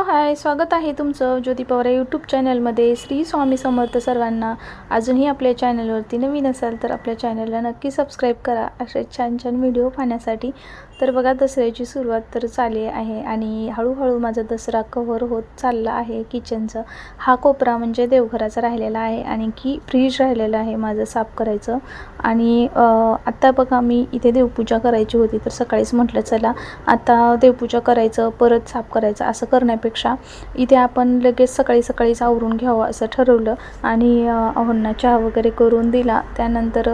Hello hi स्वागत आहे तुमचं ज्योती पवार यूट्यूब चॅनलमध्ये श्री स्वामी समर्थ सर्वांना. अजूनही आपल्या चॅनलवरती नवीन असाल तर आपल्या चॅनलला नक्की सबस्क्राईब करा. असे छान छान व्हिडिओ पाहण्यासाठी तर बघा दसऱ्याची सुरुवात तर चालली आहे आणि हळूहळू माझा दसरा कव्हर होत चालला आहे किचनचं हा कोपरा म्हणजे देवघराचा राहिलेला आहे आणि की फ्रीज राहिलेलं आहे माझं साफ करायचं. आणि आत्ता बघा मी इथे देवपूजा करायची होती तर सकाळीच म्हटलं चला आता देवपूजा करायचं परत साफ करायचं असं करण्यापेक्षा इथे आपण लगेच सकाळी सकाळीच आवरून घ्यावं असं ठरवलं आणि अहोंना चहा वगैरे करून दिला. त्यानंतर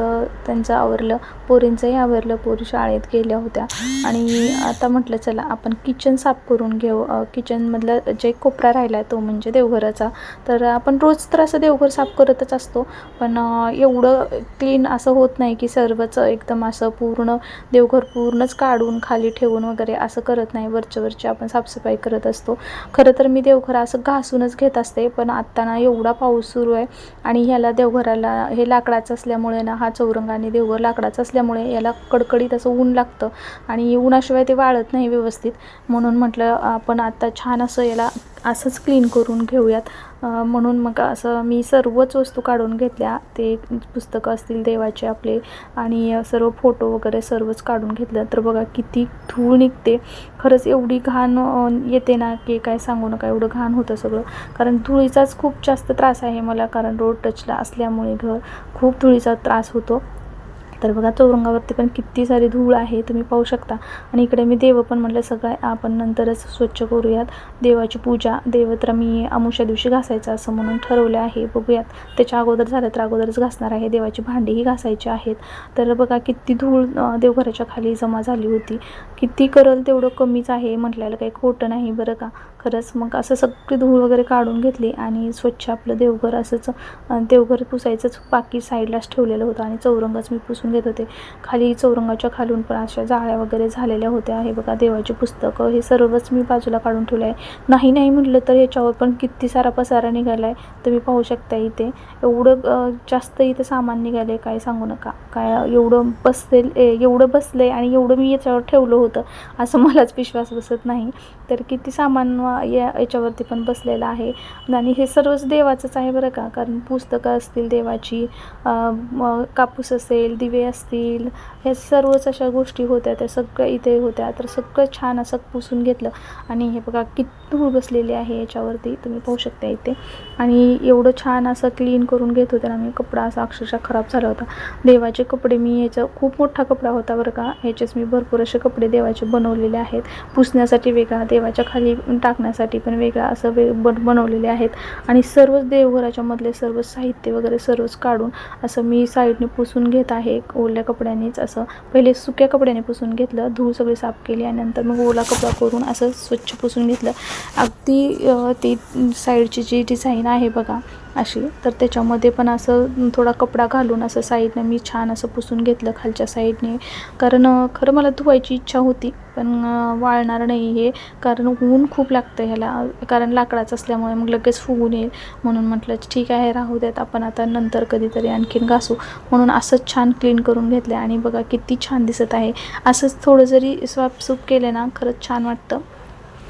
त्यांचं आवरलं पोरींचंही आवरलं पोरी शाळेत गेल्या होत्या. आणि आता म्हटलं चला आपण किचन साफ करून घेऊ. किचनमधला किचनमधलं जे कोपरा राहिला आहे तो म्हणजे देवघराचा. तर आपण रोज तर असं देवघर साफ करतच असतो पण एवढं क्लीन असं होत नाही की सर्वच एकदम असं पूर्ण देवघर पूर्णच काढून खाली ठेवून वगैरे असं करत नाही. वरच्या वरची आपण साफसफाई करत असतो. खरं तर मी देवघर असं घासूनच घेत असते पण आत्ता ना एवढा पाऊस सुरू आहे आणि ह्याला देवघराला हे लाकडाचं असल्यामुळे ना हा चौरंग आणि देवघर लाकडाचं असल्यामुळे याला कडकडीत असं ऊन लागतं. आणि उन्हाशिवाय ते वाळत नाही व्यवस्थित. म्हणून म्हटलं आपण आता छान असं याला असंच क्लीन करून घेऊयात. म्हणून मग असं मी सर्वच वस्तू काढून घेतल्या. ते पुस्तकं असतील देवाचे आपले आणि सर्व फोटो वगैरे सर्वच काढून घेतलं तर बघा किती धूळ निघते. खरंच एवढी घाण येते ना की काय सांगू नका एवढं घाण होतं सगळं. कारण धुळीचाच खूप जास्त त्रास आहे मला कारण रोड टचला असल्यामुळे घर खूप धुळीचा त्रास होतो. तर बघा चौरंगावरती पण किती सारी धूळ आहे तुम्ही पाहू शकता. आणि इकडे मी देव पण म्हटलं सगळं आपण नंतरच स्वच्छ करूयात. देवाची पूजा देव तर मी अमुष्या दिवशी घासायचं असं म्हणून ठरवलं आहे. बघूयात. त्याच्या अगोदर झालं तर अगोदरच घासणार आहे. देवाची भांडीही घासायची आहेत. तर बघा किती धूळ देवघराच्या खाली जमा झाली होती. किती करल तेवढं कमीच आहे म्हटल्याला काही खोटं नाही बरं का? खरंच मग असं सगळी धूळ वगैरे काढून घेतली आणि स्वच्छ आपलं देवघर असंच देवघर पुसायचंच बाकी साईडलाच ठेवलेलं होतं आणि चौरंगच मी पुसून घेत होते. खाली चौरंगाच्या खालून पण अशा जाळ्या वगैरे झालेल्या होत्या. हे बघा देवाची पुस्तकं हे सर्वच मी बाजूला काढून ठेवलं आहे नाही नाही म्हटलं तर याच्यावर पण किती सारा पसारा निघाला आहे तुम्ही पाहू शकता इथे. एवढं जास्त इथं सामान निघालं आहे काय सांगू नका. काय एवढं बसेल एवढं बसलं आहे आणि एवढं मी याच्यावर ठेवलं होतं असं मलाच विश्वास बसत नाही. तर किती सामान किंवा या याच्यावरती पण बसलेलं आहे. आणि हे सर्वच देवाचंच आहे बरं का कारण पुस्तकं असतील देवाची कापूस असेल दिवे असतील हे सर्वच अशा गोष्टी होत्या त्या सगळ्या इथे होत्या. तर सगळं छान असं पुसून घेतलं. आणि हे बघा किती धूळ बसलेली आहे याच्यावरती तुम्ही पाहू शकता इथे. आणि एवढं छान असं क्लीन करून घेत होते ना मी कपडा असा अक्षरशः खराब झाला होता. देवाचे कपडे मी याचा खूप मोठा कपडा होता बरं का. ह्याचेच मी भरपूर असे कपडे देवाचे बनवलेले आहेत. पुसण्यासाठी वेगळा देवाच्या खाली टाकण्यासाठी पण वेगळा असं वे बन बनवलेले आहेत. आणि सर्वच देवघराच्या मधले सर्व साहित्य वगैरे सर्वच काढून असं मी साईडने पुसून घेत आहे. ओल्या कपड्यानेच असं. पहिले सुक्या कपड्याने पुसून घेतलं धूळ सगळी साफ केली आणि नंतर मग ओला कपडा करून असं स्वच्छ पुसून घेतलं. अगदी ती साईडची जी डिझाईन आहे बघा अशी तर त्याच्यामध्ये पण असं थोडा कपडा घालून असं साईडनं मी छान असं पुसून घेतलं खालच्या साईडने. कारण खरं मला धुवायची इच्छा होती. पण वाळणार नाही हे कारण ऊन खूप लागतं ह्याला. कारण लाकडाचं असल्यामुळे मग लगेच फुगून येईल. म्हणून म्हटलं ठीक आहे राहू द्यात. आपण आता नंतर कधीतरी आणखीन घासू. म्हणून असंच छान क्लीन करून घेतलं आणि बघा किती छान दिसत आहे. असंच थोडं जरी स्वापसूप केलं ना खरंच छान वाटतं.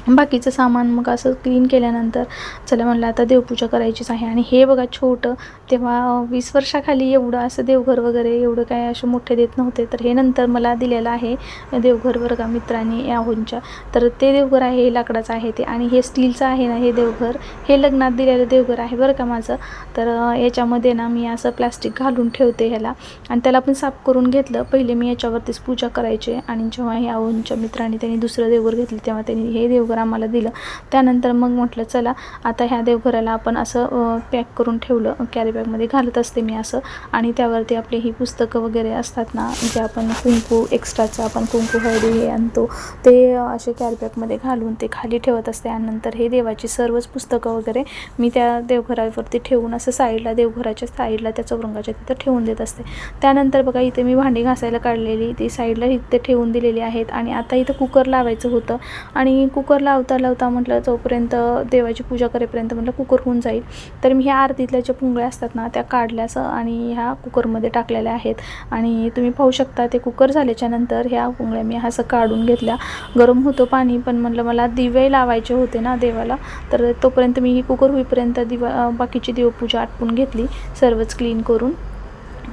बाकीचं सामान मग असं क्लीन केल्यानंतर चला म्हणलं आता देवपूजा करायचीच आहे. आणि हे बघा छोटं तेव्हा वीस वर्षाखाली एवढं असं देवघर वगैरे एवढं काय असे मोठे देत नव्हते. तर हे नंतर मला दिलेलं आहे देवघर वर्गा मित्रांनी याहूनच्या. तर ते देवघर आहे हे लाकडाचं आहे ते. आणि हे स्टीलचं आहे ना हे देवघर. हे लग्नात दिलेलं देवघर आहे बरं का माझं. तर याच्यामध्ये ना मी असं प्लास्टिक घालून ठेवते ह्याला. आणि त्याला पण साफ करून घेतलं. पहिले मी याच्यावरतीच पूजा करायचे. आणि जेव्हा हे आहोंच्या मित्रांनी त्यांनी दुसरं देवघर घेतलं तेव्हा त्यांनी हे देवघर आम्हाला दिलं. त्यानंतर मग म्हटलं चला आता ह्या देवघराला आपण असं पॅक करून ठेवलं. कॅरीबॅगमध्ये घालत असते मी असं. आणि त्यावरती आपली ही पुस्तकं वगैरे असतात ना जे आपण कुंकू एक्स्ट्राचं आपण कुंकू हळदी हे आणतो. ते असे कॅरीबॅगमध्ये घालून ते खाली ठेवत असते. आणि नंतर हे देवाची सर्वच पुस्तकं वगैरे मी त्या देवघरावरती ठेवून असं साईडला देवघराच्या साईडला त्या चौरंगाच्या तिथं ठेवून देत असते. त्यानंतर बघा इथे मी भांडी घासायला काढलेली. ती साईडला इथे ठेवून दिलेली आहेत. आणि आता इथं कुकर लावायचं होतं. आणि कुकर लावता लावता म्हटलं जोपर्यंत देवाची पूजा करेपर्यंत म्हटलं कुकर होऊन जाईल. तर मी ह्या आरतीतल्या ज्या पुंगळ्या असतात ना त्या काढल्याचं आणि ह्या कुकरमध्ये टाकलेल्या आहेत. आणि तुम्ही पाहू शकता ते कुकर झाल्याच्यानंतर ह्या पुंगळ्या मी असं काढून घेतल्या. गरम होतं पाणी पण म्हटलं मला दिवे लावायचे होते ना देवाला तर तोपर्यंत मी ही कुकर होईपर्यंत दिवा बाकीची देवपूजा आटपून घेतली सर्वच क्लीन करून.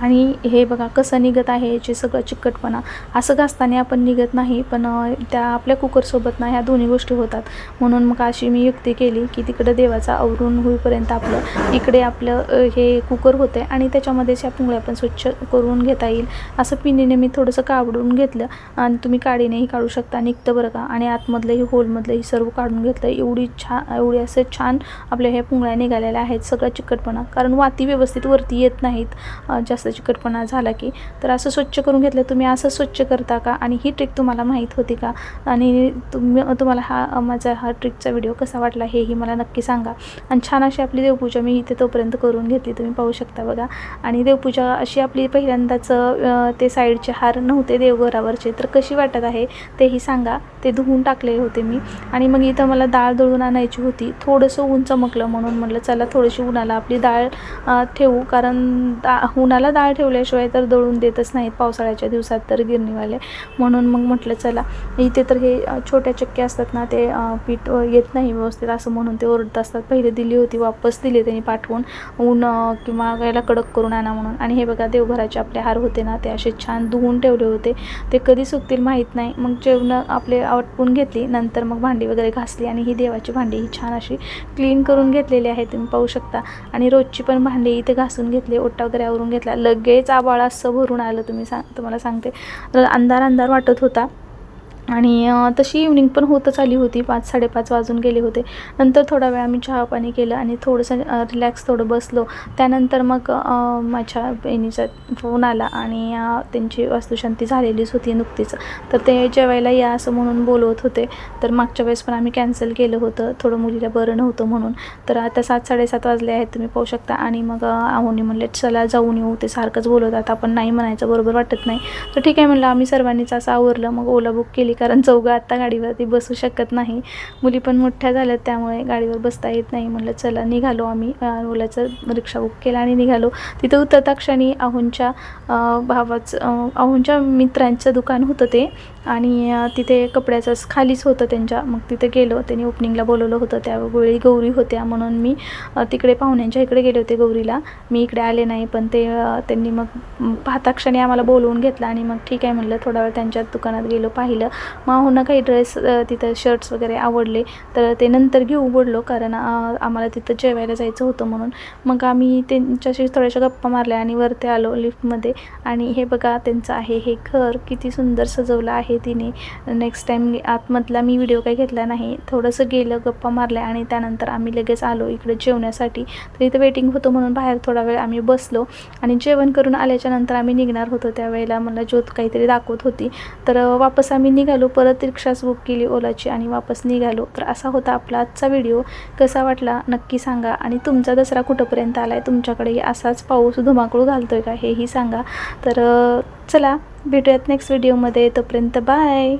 आणि हे बघा कसं निघत आहे याचे सगळं चिकटपणा. असं घासताना आपण निघत नाही पण त्या आपल्या कुकरसोबत ना ह्या दोन्ही गोष्टी होतात. म्हणून मग अशी मी युक्ती केली की तिकडं देवाचा आवरून होईपर्यंत आपलं इकडे आपलं हे कुकर होते आणि त्याच्यामध्येच ह्या पुंगळ्या पण स्वच्छ करून घेता येईल. असं पिनीने मी थोडंसं कावडून घेतलं आणि तुम्ही काडीनेही काढू शकता निघतं बरं का. आणि आतमधलंही होलमधलंही सर्व काढून घेतलं. एवढी छान एवढी असं छान आपल्या ह्या पुंगळ्या निघालेल्या आहेत सगळा चिकटपणा. कारण वाती व्यवस्थित वरती येत नाहीत. जास्त जास्त चिकटपणा झाला की तर असं स्वच्छ करून घेतलं तुम्ही असं स्वच्छ करता का? आणि ही ट्रिक तुम्हाला माहीत होती का? आणि तुम्ही तुम्हाला हा माझा हा ट्रिकचा व्हिडिओ कसा वाटला हेही मला नक्की सांगा. आणि छान अशी आपली देवपूजा मी इथे तोपर्यंत करून घेतली तुम्ही पाहू शकता बघा. आणि देवपूजा अशी आपली पहिल्यांदाच ते साईडचे हार नव्हते देवघरावरचे तर कशी वाटत आहे तेही सांगा. ते धुवून टाकले होते मी. आणि मग इथं मला डाळ दळून आणायची होती. थोडंसं ऊन चमकलं म्हणून म्हटलं चला थोडीशी उन्हाला आपली डाळ ठेवू. कारण दा उन्हाला डाळ ठेवल्याशिवाय तर दळून देतच नाहीत. पावसाळ्याच्या दिवसात तर गिरणीवाले. म्हणून मग म्हटलं चला. इथे तर हे छोट्या चक्के असतात ना ते पीठ येत नाही व्यवस्थित असं म्हणून ते ओरडत असतात. पहिले दिली होती वापस दिली त्यांनी पाठवून. ऊन किंवा याला कडक करून आणा म्हणून. आणि हे बघा देवघराचे आपले हार होते ना ते असे छान धुवून ठेवले होते. ते कधी सुकतील माहीत नाही. मग जेवण आपले आटपून घेतली. नंतर मग भांडी वगैरे घासली. आणि ही देवाची भांडी ही छान अशी क्लीन करून घेतलेली आहे तुम्ही पाहू शकता. आणि रोजची पण भांडी इथे घासून घेतली. ओटा वगैरे आवरून घेतला. लगेच आबाळ असं भरून आलं तुम्ही सांग तुम्हाला सांगते. अंधार अंधार वाटत होता. आणि तशी इव्हनिंग पण होतच आली होती. पाच साडेपाच वाजून गेले होते. नंतर थोडा वेळ आम्ही चहा पाणी केलं आणि थोडंसं रिलॅक्स थोडं बसलो. त्यानंतर मग माझ्या बहिणीचा फोन आला आणि त्यांची वास्तुशांती झालेलीच होती नुकतीच. तर ते जेवायला या असं म्हणून बोलवत होते. तर मागच्या वेळेस पण आम्ही कॅन्सल केलं होतं. थोडं मुलीला बरं नव्हतं म्हणून. तर आता सात साडेसात वाजले आहेत. तुम्ही पाहू शकता. आणि मग आहोनी म्हणले चला जाऊन येऊ. ते सारखंच बोलवतात. आपण नाही म्हणायचं बरोबर वाटत नाही. तर ठीक आहे म्हणलं आम्ही सर्वांनीच असं आवरलं. मग ओला बुक केली. कारण चौघं आत्ता गाडीवरती बसू शकत नाही. मुली पण मोठ्या झाल्यात त्यामुळे गाडीवर बसता येत नाही. म्हणलं चला निघालो आम्ही. ओलाचं रिक्षा बुक केला आणि निघालो. तिथं उतरता क्षणी आहोंच्या भावाचं अं, आहोंच्या मित्रांचं दुकान होतं ते. आणि तिथे कपड्याचं खालीच होतं त्यांच्या. मग तिथे गेलो. त्यांनी ओपनिंगला बोलवलं होतं. त्यावेळी गौरी होत्या म्हणून मी तिकडे पाहुण्यांच्या इकडे गेले होते गौरीला. मी इकडे आले नाही पण ते त्यांनी मग पाहता क्षणी आम्हाला बोलवून घेतलं आणि मग ठीक आहे म्हणलं थोडा वेळ त्यांच्या दुकानात गेलो पाहिलं. मग काही ड्रेस तिथं शर्ट्स वगैरे आवडले तर ते नंतर घेऊ बोललो कारण आम्हाला तिथं जेवायला जायचं होतं म्हणून. मग आम्ही त्यांच्याशी थोड्याशा गप्पा मारल्या आणि वरती आलो लिफ्टमध्ये. आणि हे बघा त्यांचं आहे हे घर किती सुंदर सजवलं आहे तिने. नेक्स्ट टाईम आतमधला मी व्हिडिओ काही घेतला नाही. थोडंसं गेलं गप्पा मारल्या आणि त्यानंतर आम्ही लगेच आलो इकडे जेवण्यासाठी. तर इथं वेटिंग होतं म्हणून बाहेर थोडा वेळ आम्ही बसलो. आणि जेवण करून आल्याच्यानंतर आम्ही निघणार होतो. त्यावेळेला मला ज्योत काहीतरी दाखवत होती. तर वापस आम्ही निघालो परत रिक्षाच बुक केली ओलाची आणि वापस निघालो. तर असा होता आपला आजचा व्हिडिओ. कसा वाटला नक्की सांगा. आणि तुमचा दसरा कुठंपर्यंत आला आहे तुमच्याकडेही असाच पाऊस धुमाकूळ घालतोय का? हेही सांगा. तर चला भेटूयात नेक्स्ट व्हिडिओमध्ये तोपर्यंत बाय